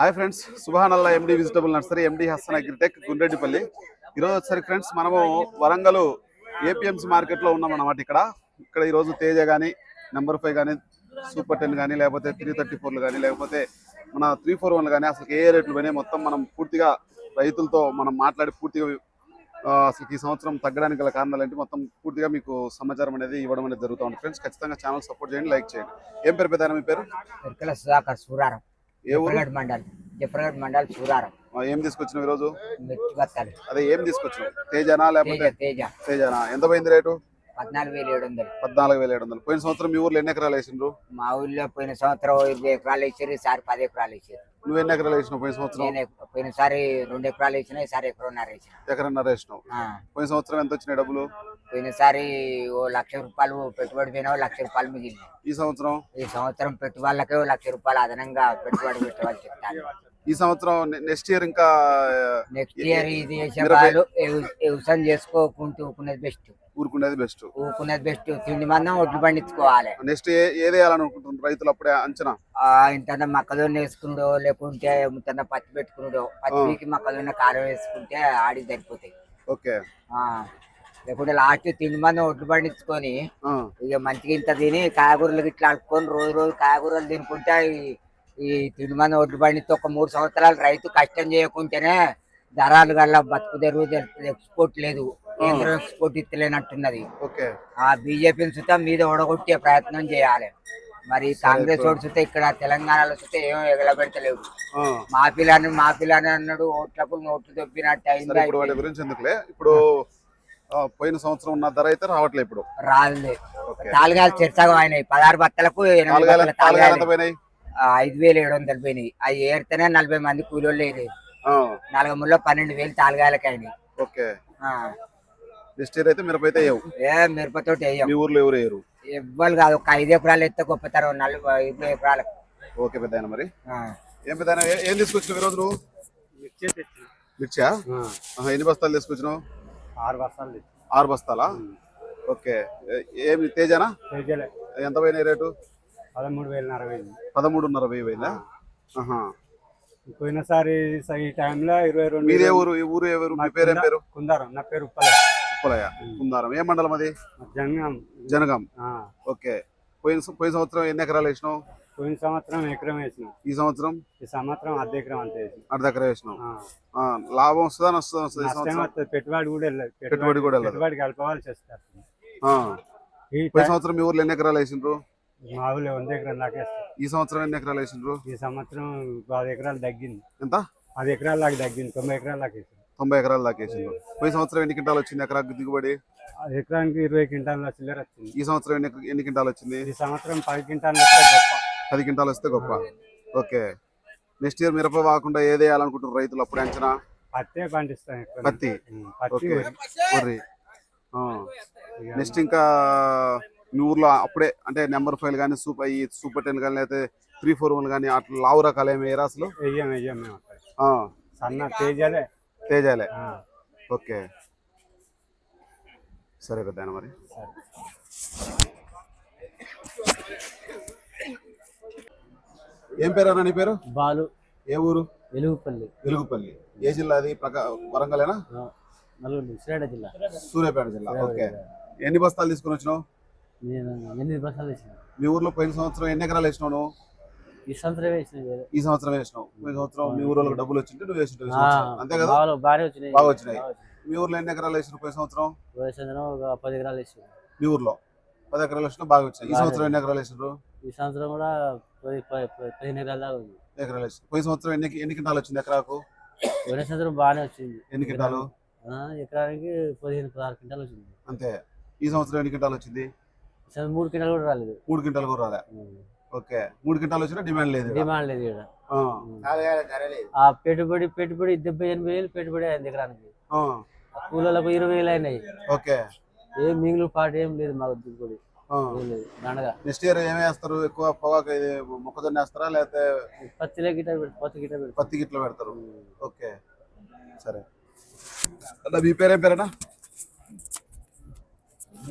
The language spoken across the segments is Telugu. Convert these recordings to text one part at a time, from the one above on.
Hi friends సుభానల్లా MD vegetable nursery MD Hasan agritech Gundreddipalli. ఈరోజు వచ్చేసరికి ఫ్రెండ్స్ మనము వరంగల్ ఏపీఎంసీ మార్కెట్లో ఉన్నాం అన్నమాట ఇక్కడ. ఇక్కడ ఈరోజు తేజ కానీ నెంబర్ ఫైవ్ కానీ సూపర్ టెన్ కానీ లేకపోతే త్రీ థర్టీ ఫోర్లు కానీ లేకపోతే మన త్రీ ఫోర్ వన్లు కానీ అసలు ఏ రేట్లు పోయినాయి మొత్తం మనం పూర్తిగా రైతులతో మనం మాట్లాడి పూర్తిగా అసలు ఈ సంవత్సరం తగ్గడానికి గల కారణాలు ఏంటి మొత్తం పూర్తిగా మీకు సమాచారం అనేది ఇవ్వడం అనేది జరుగుతూ ఉంది ఫ్రెండ్స్ ఖచ్చితంగా ఛానల్ సపోర్ట్ చేయండి లైక్ చేయండి. ఏం పేరు పెద్ద మీ పేరు? సుధాకర్ సూరారం. ఏ ఊరు? మండల్ జఫర్గఢ్ మండల్ సూరారం. ఏం తీసుకొచ్చినావు ఈరోజు? మిర్చి బత్తాలు అదే ఏం తీసుకొచ్చినావు? తేజానా తేజ లేకపోతే? తేజ తేజానా? ఎంత పోయింది రేటు? పద్నాలుగు వేలు ఏడు వందలు. పద్నాలుగు వేల ఏడు వందలు. పోయిన సంవత్సరం మీ ఊర్లో ఎన్ని ఎకరాలు వేసిండ్రు? మా ఊళ్ళో పోయిన సంవత్సరం ఇరవై ఎకరాలు వేసారు ఈసారి పది ఎకరాలు వేసారు నువ్వు ఎన్ని ఎకరాలు వేసినావు పోయిన సంవత్సరం? నేను పోయినసారి రెండు ఎకరాలు వేసిన ఈసారి ఎకరన్నర వేసిన. ఎకరన్నర వేసినావు. పోయిన సంవత్సరం ఎంత వచ్చినాయి డబ్బులు? పోయినసారి ఓ లక్ష రూపాయలు పెట్టుబడి పోయినా లక్ష రూపాయలు మిగిలినాయి. ఈ సంవత్సరం? ఈ సంవత్సరం పెట్టుబడులకే ఓ లక్ష రూపాయలు అదనంగా పెట్టుబడి పెట్టవాలి చెప్తాను ఈ సంవత్సరం నెక్స్ట్ ఇయర్ ఇంకా నెక్స్ట్ ఇయర్ ఇది వాళ్ళు వ్యవసాయం చేసుకోకుంటూ ఊకునేది బెస్ట్. ఊరుకునేది బెస్ట్. ఊకునేది బెస్ట్. తిండి మందం ఒడ్లు పండించుకోవాలి. నెక్స్ట్ ఏది వేయాలనుకుంటున్నారు రైతులు అప్పుడే అంచనా? ఆ ఇంత మొక్కజొన్న వేసుకున్నాడో లేకుంటే ఇంత పత్తి పెట్టుకున్నాడో పత్తికి మొక్కజొన్న కారం వేసుకుంటే ఆడి సరిపోతాయి. ఓకే. ఆ, లేకుంటే లాస్ట్ తిండి మంది ఒడ్లు పండించుకొని ఇక మంచిగా ఇంత తిని కాయగూరలు ఇట్లా అడుక్కొని రోజు రోజు కాయగూరలు తినుకుంటే ఈ- తిండి మంది ఒడ్లు పండిస్తే ఒక మూడు సంవత్సరాలు రైతు కష్టం చేయకుంటేనే ధరలు గల్ల బతుకు తెరువు ఎక్స్పోర్ట్ లేదు. కేంద్రం ఎక్స్పోర్ట్ ఇస్తలేనట్టున్నది ఓకే. ఆ బీజేపీని సుతా మీద ఓడగొట్టే ప్రయత్నం చేయాలి. మరి కాంగ్రెస్ ఓడి సుతా ఇక్కడ తెలంగాణలో సుతా ఏమో ఎగలబెడతలేవు ఆ, మా పిల్లని మా పిల్లని అన్నాడు ఓట్లకు నోట్లు దొబ్బినట్టు అయిందా ఇప్పుడు పోయిన సంవత్సరం ఉన్న ధర అయితే రావట్లే ఇప్పుడు. రాలే ఓకే. తాలుగాలు చెరసగం అయినాయి. పదహారు బత్తలకు ఐదు వేలు ఏడు వందలు పోయినాయి. అవి ఏరితేనే నలభై మంది కూలీళ్ళు వేయలేదు ఆ, నలభై ముళ్ళో పన్నెండు వేలు తాలుగాయలకి అయినాయి. ఓకే. ఆ, నెక్స్ట్ ఇయర్ అయితే మిరప అయితే ఏ మిరపతోటి వేయం. మీ ఊర్లో ఎవరు వేయరు? ఇవ్వాలి కాదు. ఒక ఐదు ఎకరాలు ఎత్తే గొప్పతరం నలభై ఇరవై ఎకరాలకు. ఓకే పెద్ద మరి. ఆ. ఏం పెద్ద ఏం తీసుకొచ్చినావు ఈరోజు నువ్వు? మిర్చా ఆహా, ఎన్ని బస్తాలు తీసుకొచ్చినావు? ఆరు బస్తాలు. ఆరు బస్తాలా? ఓకే. ఏమి తేజానా? కేజీలే ఎంత పోయినాయి రేటు? పదమూడు వేలన్నర వేలు పదమూడున్నర వెయ్యి పోయిందా? ఆహా. పోయినసారి స- ఈ టైంలో ఇరవై రెండు వేలు. ఊరు ఈ ఊరు ఏ ఊరు? మీ పేరేం పేరు? కుందారం నా పేరు ఉప్పలే ఉప్పలయ్య. కుందారం. ఏ మండలం అది? జనగాం. ఆ, ఓకే. పోయిన పోయిన సంవత్సరం ఎన్ని ఎకరాలు వేసినావు? పోయిన సంవత్సరం ఎకరం వేసినాం. ఈ సంవత్సరం? ఈ సంవత్సరం అర్ధ ఎకరం అంత వేసినాం. అర్ధ ఎకరా వేసినావు ఆ, లాభం వస్తుందా నష్టం వస్తుంది నష్టం పెట్టుబడి కూడా వెళ్ళదు. పెట్టుబడి కూడా వెళ్ళదు. పెట్టుబడి కలపవాల్సి వస్తారు ఆ. ఈ పోయిన టైం- సంవత్సరం మీ ఊర్లో ఎన్ని ఎకరాలు వేసిండ్రు? మా ఊళ్ళో వంద ఎకరం దాకా వేస్తారు ఈ సంవత్సరం ఎన్ని ఎకరాలు వేసిండ్రు? ఈ సంవత్సరం పది ఎకరాలు తగ్గింది. ఎంత? పది ఎకరాల దాకా తగ్గింది. తొంభై ఎకరాల దాకా వేసాం తొంభై ఎకరాలు దాకా వేసిండ్రు. పోయిన సంవత్సరం ఎన్ని క్వింటాలు వచ్చింది ఎకరాకు దిగుబడి? ఆ ఎకరానికి ఇరవై క్వింటాల చిల్లర వచ్చింది. ఈ సంవత్సరం ఎన్ని ఎన్ని క్వింటాలు వచ్చింది? ఈ సంవత్సరం పది క్వింటాలు వస్తే గొప్ప. పది క్వింటాలు వస్తే గొప్ప. ఓకే. నెక్స్ట్ ఇయర్ మిరప కాకుండా ఏది వేయాలనుకుంటున్నారు రైతులు అప్పుడు అంచనా? పత్తే పండిస్తాం. పత్తి. ఓకే. వరి. నెక్స్ట్ ఇంకా మీ ఊర్లో అప్పుడే అంటే నెంబర్ ఫైవ్ కానీ సూపర్ ఈ సూపర్ టెన్ కానీ లేకపోతే త్రీ ఫోర్ వన్ కానీ అట్లా లావు రకాలు ఏమి వేయరా అసలు? సన్న తేజాలే. తేజాలే. ఓకే. సరే పెద్ద మరి. ఏం పేరు అన్న నీ పేరు? బాలు. ఏ ఊరు? వెలుగుపల్లి. వెలుగుపల్లి. ఏ జిల్లా అది? ప్రకా వరంగలేనా? శ్రీడ జిల్లా. సూర్యాపేట జిల్లా. ఓకే. ఎన్ని బస్తాలు తీసుకుని వచ్చినావు? నేను ఎనిమిది బస్సాలు వేసిన. మీ ఊర్లో పోయిన సంవత్సరం ఎన్ని ఎకరాలు వేసినావు నువ్వు? ఈ సంవత్సరం వేసిన. ఈ సంవత్సరం వేసినావు. పోయిన సంవత్సరం మీ ఊర్లో డబ్బులు వచ్చింటే నువ్వు ఈ సంవత్సరం. అంతే కదా? బాగా వచ్చినాయి. బాగా వచ్చినాయి. మీ ఊర్లో ఎన్ని ఎకరాలు వేసినావు పోయిన సంవత్సరం? పోయిన సంవత్సరం ఒక పది ఎకరాలు వేసిన. మీ ఊర్లో. పది ఎకరాలు వేసినా బాగా వచ్చినాయి. ఈ సంవత్సరం ఎన్ని ఎకరాలు వేసినారు? ఈ సంవత్సరం కూడా పదిహేను ఎకరాల దాకా ఉంది? ఎకరాలు వేసి పోయిన సంవత్సరం ఎన్ని ఎన్ని క్వింటాలు వచ్చింది ఎకరాకు? పోయిన సంవత్సరం బాగానే వచ్చింది. ఎన్ని క్వింటాలు ఆ, ఎకరానికి పదిహేను పదహారు క్వింటాలు వచ్చింది. అంతే. ఈ సంవత్సరం ఎన్ని క్వింటాలు వచ్చింది? మూడు క్వింటాలు కూడా రాలేదు. మూడు క్వింటాలు కూడా రాలే. ఓకే. మూడు క్వింటాలు వచ్చినా డిమాండ్ లేదు. డిమాండ్ లేదు ఇక్కడ ఆ, పెట్టుబడి పెట్టుబడి డెబ్బై ఎనభై వేలు పెట్టుబడి అయింది ఎకరానికి. కూలీలకు ఇరవై వేలు అయినాయి. ఓకే. ఏం మిగిలిన పాట ఏం లేదు మాకు దిగుబడి. నెక్స్ట్ ఇయర్ ఏమి వేస్తారు? ఎక్కువ పొగాకు మొక్కజొన్న వేస్తారా? లేకపోతే పత్తిలో గిట్ట పత్తి గిట్ట పత్తి గిట్ల పెడతారు. ఓకే. సరే. అన్న మీ పేరేం పేరేనా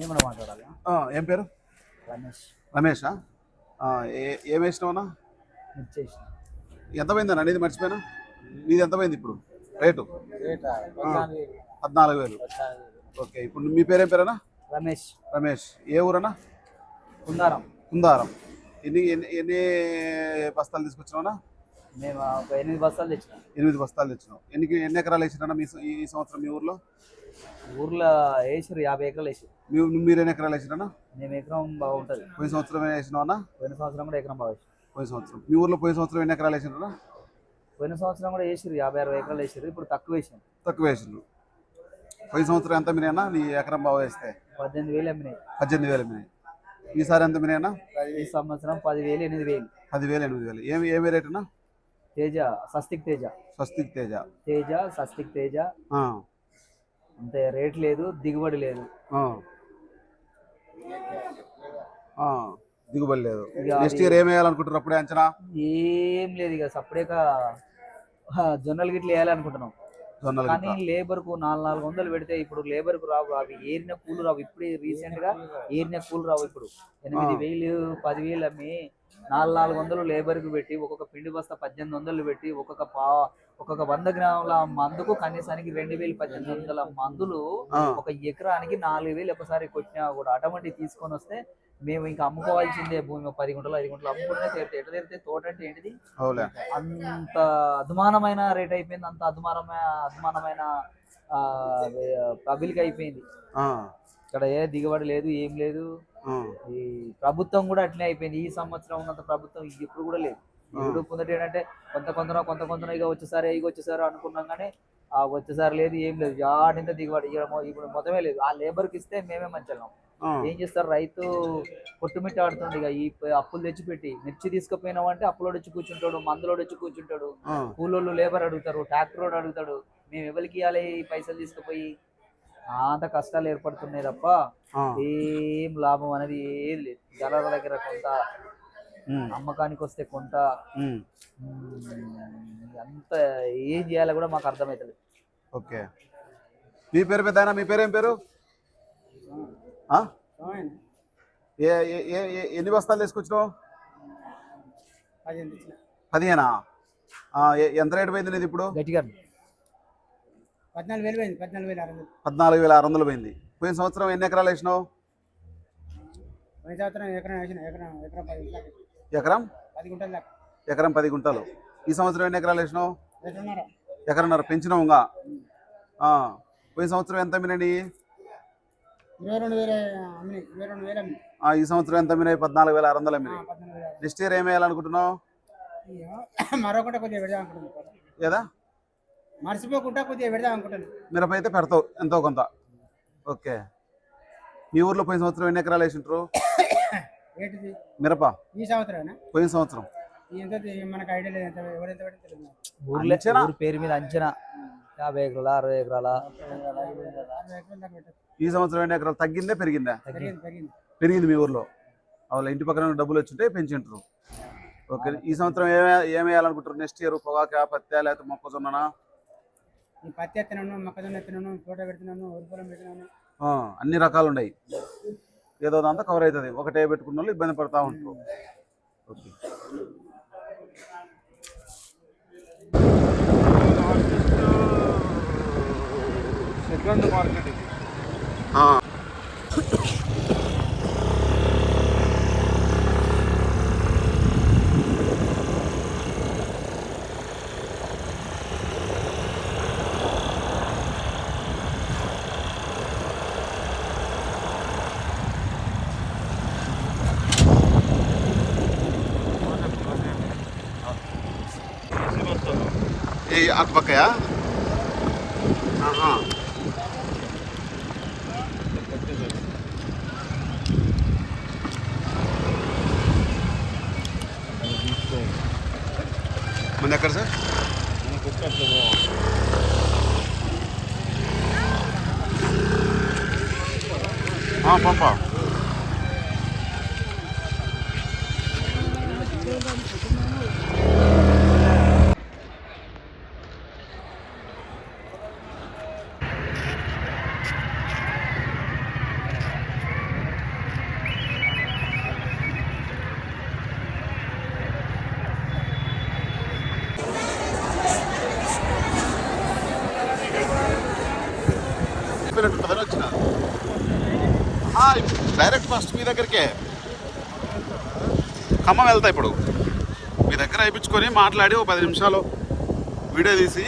ఏమన్నా మాట్లాడాలి? ఏం పేరు? రమేష్. రమేషా? ఏ వేసినావునా ఎంత పోయిందన్న అనేది మర్చిపోయినా? నీది ఎంత పోయింది ఇప్పుడు? రేటు? పద్నాలుగు వేలు. ఓకే. ఇప్పుడు మీ పేరేం పేరేనా రమేష్. రమేష్ ఏ ఊరన్నా? కుందారం. కుందారం. ఎన్ని ఎన్ని ఎన్ని బస్తాలు తీసుకొచ్చినావునా మేము ఒక ఎనిమిది బస్తాలు తెచ్చినాం. ఎనిమిది బస్తాలు తెచ్చినావు. ఎన్ని ఎన్ని ఎకరాలు వేసినా మీ ఈ సంవత్సరం మీ ఊర్లో? ఊర్లో వేసారు యాభై ఎకరాలు వేసారు మీ మీరు ఎన్ని ఎకరాలు వేసినా మేము ఎకరం బాగుంటుంది. పోయిన సంవత్సరం వేసినావన్నా? పోయిన సంవత్సరం కూడా ఎకరం బాగా వేసారు పోయిన సంవత్సరం. మీ ఊర్లో పోయిన సంవత్సరం ఎన్ని ఎకరాలు వేసినా పోయిన సంవత్సరం కూడా వేసారు యాభై అరవై ఎకరాలు వేసారు ఇప్పుడు తక్కువ వేసాం తక్కువ వేసిండ్రు పోయిన సంవత్సరం ఎంత మీరేనా నీ ఎకరం బాగా వేస్తే? పద్దెనిమిది వేలు అమ్మినాయి. పద్దెనిమిది వేలు మీనాయి ఈసారి ఎంత మీరేనా ఈ సంవత్సరం పదివేలు ఎనిమిది వేలు. పదివేలు ఎనిమిది వేలు. ఏమి ఏమి రేటునా తేజ సస్తిక్ తేజ. స్వస్తిక్ తేజ. తేజ సస్తిక్ తేజ. ఆ, అంతే రేట్ లేదు దిగుబడి లేదు. ఆ. ఆ, దిగుబడి లేదు. ఇక నెక్స్ట్ అది- ఇయర్ ఏం వేయాలనుకుంటారు అప్పుడే అంచనా? ఏం లేదు ఇక సపరేక జొన్నలు గిట్ల వేయాలనుకుంటున్నాం. కానీ. లేబర్కు నాలుగు నాలుగు వందలు పెడితే ఇప్పుడు లేబర్కు రావు అవి ఏరిన కూలు రావు ఇప్పుడే రీసెంట్గా ఏరిన కూలు రావు ఇప్పుడు ఎనిమిది. వేలు పదివేలు అమ్మి నాలుగు నాలుగు వందలు లేబర్కు పెట్టి ఒక్కొక్క పిండి బస్తా పద్దెనిమిది వందలు పెట్టి ఒక్కొక్క పా ఒక్కొక్క వంద గ్రాముల మందుకు కనీసానికి రెండు వేలు పద్దెనిమిది వందల మందులు ఒక ఎకరానికి నాలుగు వేలు ఒకసారి కొట్టినా కూడా ఆటోమేటిక్ తీసుకొని వస్తే మేము ఇంకా అమ్ముకోవాల్సిందే భూమి పది గుంటలు ఐదు గుంటలు అమ్ముకుంటే తీరితే ఎట్లా తీరితే తోట అంటే ఏంటిది? అంత అధమానమైన రేట్ అయిపోయింది అంత అధమానమైన అధమానమైన పబ్లిక్ అయిపోయింది. ఇక్కడ ఏ దిగుబడి లేదు ఏం లేదు. ఈ ప్రభుత్వం కూడా అట్లే అయిపోయింది. ఈ సంవత్సరం ఉన్నంత ప్రభుత్వం ఇప్పుడు కూడా లేదు. ఇప్పుడు కొందటి ఏంటంటే కొంత కొంత కొంత కొంత ఇక వచ్చేసారి ఇక వచ్చేసారు అనుకున్నాం కానీ ఆ వచ్చేసారి లేదు ఏం లేదు. జాడింత దిగుబడి ఇప్పుడు మొత్తమే లేదు. ఆ లేబర్కి ఇస్తే మేమే మంచిగా ఏం చేస్తారు? రైతు కొట్టుమిట్టి ఆడుతుంది ఇక ఈ అప్పులు తెచ్చిపెట్టి మిర్చి తీసుకుపోయినావు అంటే అప్పులోడు వచ్చి కూర్చుంటాడు మందులోడు వచ్చి కూర్చుంటాడు. కూలోళ్ళు లేబర్ అడుగుతారు ట్రాక్టర్ అడుగుతాడు. మేము ఎవరికి ఇవ్వాలి పైసలు తీసుకుపోయి? అంత కష్టాలు ఏర్పడుతున్నాయి తప్ప ఏం లాభం అనేది ఏం లేదు. జనాల దగ్గర కొంత అమ్మకానికి వస్తే కొంత. అంత ఏం చేయాలో కూడా మాకు అర్థమవుతుంది ఓకే. మీ పేరు పెద్ద మీ పేరు ఏం పేరు ఎన్ని బస్తాలు తీసుకొచ్చినావు? పదిహేనా ఎంత రేటు పోయింది నీది ఇప్పుడు? గట్టిగా పద్నాలుగు వేలు పోయింది పద్నాలుగు వేలు అరవై పద్నాలుగు వేల ఆరు వందలు పోయింది. పోయిన సంవత్సరం ఎన్ని ఎకరాలు వేసినావు? పోయిన సంవత్సరం ఎకరం వేసిన ఎకరం ఎకరం పది గుంటలు ఎకరం? పది గుంటలు దాకా. ఎకరం పది గుంటలు. ఈ సంవత్సరం ఎన్ని ఎకరాలు వేసినావు? ఎకరన్నర ఎకరన్నర పెంచినావు ఇంకా. ఆ, పోయిన సంవత్సరం ఎంత అమ్మినాయి ఇరవై రెండు వేలు అమ్మినాయి ఇరవై రెండు వేలు అమ్మినాయి ఆ, ఈ సంవత్సరం ఎంత అమ్మినాయి పద్నాలుగు వేల ఆరు వందలు ఆ, పద్నాలుగు వేలు. నెక్స్ట్ ఇయర్ ఏం వేయాలనుకుంటున్నావు? ఇయ్యో, మరొకటి కొద్దిగా పెడదాం అనుకుంటున్నాను. ఏదా? మర్చిపోకుండా కొద్దిగా పెడదాం అనుకుంటాను. మిరప అయితే పెడతావు ఎంతో కొంత. ఓకే. మీ ఊర్లో పోయిన సంవత్సరం ఎన్ని ఎకరాలు వేసింటారు ఏంటిది? మిరప? ఈ సంవత్సరం పోయిన సంవత్సరం. ఎంత మనకు ఐడియా లేదు ఎంత ఎవరెంత పెడితే తెలియదు నాకు. ఊర్లో అంచనా? ఊరు పేరు మీద అంచనా. యాభై ఎకరాల అరవై ఎకరాల? ఈ సంవత్సరం ఎన్ని ఎకరాలు? తగ్గిందే పెరిగిందా? పెరిగింది పెరిగింది పెరిగింది మీ ఊర్లో. వాళ్ళ ఇంటి పక్కన డబ్బులు వచ్చింటే పెంచింటారు ఓకే ఈ సంవత్సరం ఏమే ఏం వేయాలనుకుంటారు నెక్స్ట్ ఇయర్ పొగాక పత్తి లేకపోతే మొక్కజొన్ననా? ఈ పత్తి ఎత్తున్నాను మొక్కజొన్న ఎత్తున్నాను తోట పెడుతున్నాను వరి పొలం ఆ, అన్ని రకాలు ఉన్నాయి ఏదో అంతా కవర్ అవుతుంది. ఒకటే పెట్టుకున్న వాళ్ళు ఇబ్బంది పడతా ఉంటారు. ఓకే. ఏ అటుపక్కయా ఆహా. మంది ఎక్కడ సార్ ఆ, పంప అయిపోయినట్టు డైరెక్ట్ ఫస్ట్ మీ దగ్గరికే. ఖమ్మం వెళ్తా ఇప్పుడు. మీ దగ్గర అయిపించుకొని మాట్లాడి ఓ పది నిమిషాలు వీడియో తీసి